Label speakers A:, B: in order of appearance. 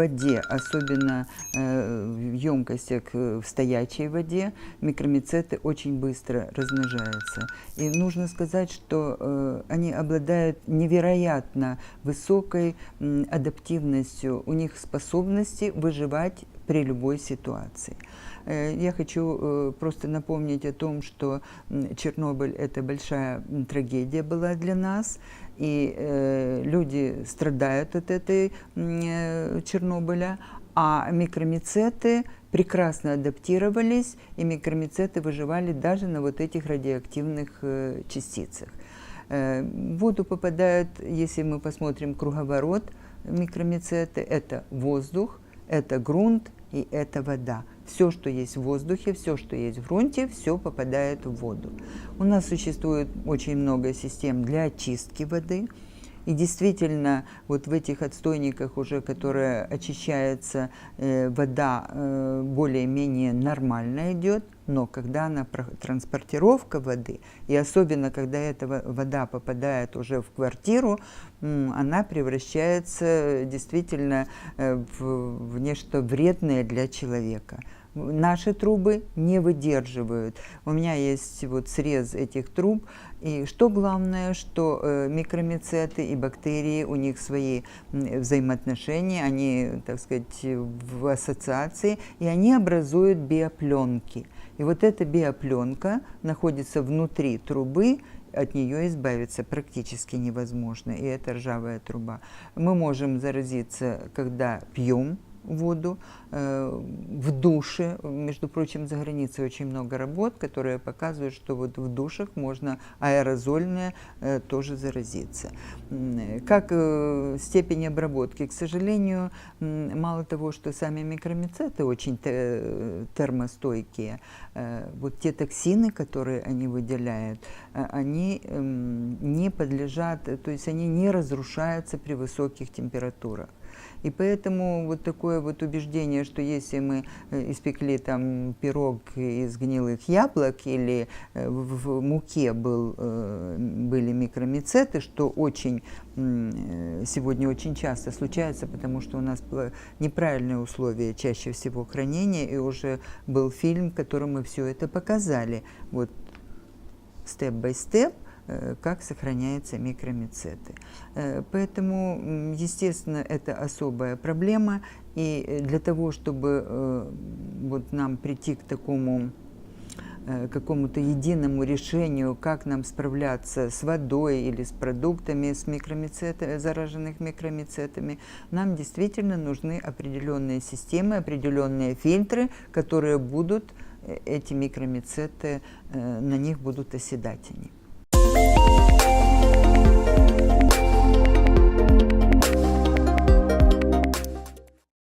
A: воде, особенно э, в емкостях в стоячей воде, микромицеты очень быстро размножаются. И нужно сказать, что э, они обладают невероятно высокой адаптивностью, у них способности выживать при любой ситуации. Э, Я хочу э, просто напомнить о том, что Чернобыль это большая трагедия была для нас, и э, люди страдают от этой Чернобыля, а микромицеты прекрасно адаптировались, и микромицеты выживали даже на вот этих радиоактивных частицах. В воду попадают, если мы посмотрим круговорот микромицеты, это воздух, это грунт и это вода. Все, что есть в воздухе, все, что есть в грунте, все попадает в воду. У нас существует очень много систем для очистки воды. И действительно, вот в этих отстойниках уже, которые очищается, э, вода э, более-менее нормально идет, но когда она транспортировка воды, и особенно когда эта во- вода попадает уже в квартиру, она превращается действительно э, в, в нечто вредное для человека. Наши трубы не выдерживают. У меня есть вот срез этих труб, и что главное, что э, микромицеты и бактерии, у них свои взаимоотношения, они, так сказать, в ассоциации, и они образуют биопленки. И вот эта биопленка находится внутри трубы, от нее избавиться практически невозможно, и это ржавая труба. Мы можем заразиться, когда пьем воду, э, в душе. Между прочим, за границей очень много работ, которые показывают, что вот в душах можно аэрозольное э, тоже заразиться. Как э, степень обработки? К сожалению, мало того, что сами микромицеты очень те- термостойкие, вот те токсины, которые они выделяют, они эм, не подлежат, то есть они не разрушаются при высоких температурах. И поэтому вот такое вот убеждение, что если мы э, испекли там пирог из гнилых яблок или э, в муке был, э, были микромицеты, что очень сегодня очень часто случается, потому что у нас было неправильные условия чаще всего хранения, и уже был фильм, в котором мы все это показали. Вот степ-бай-степ, э, как сохраняются микромицеты. Э, Поэтому, естественно, это особая проблема, и э, для того, чтобы э, вот нам прийти к такому э, какому-то единому решению, как нам справляться с водой или с продуктами, с микромицетами, зараженных микромицетами, нам действительно нужны определенные системы, определенные фильтры, которые будут, э, эти микромицеты, э, на них будут оседать они.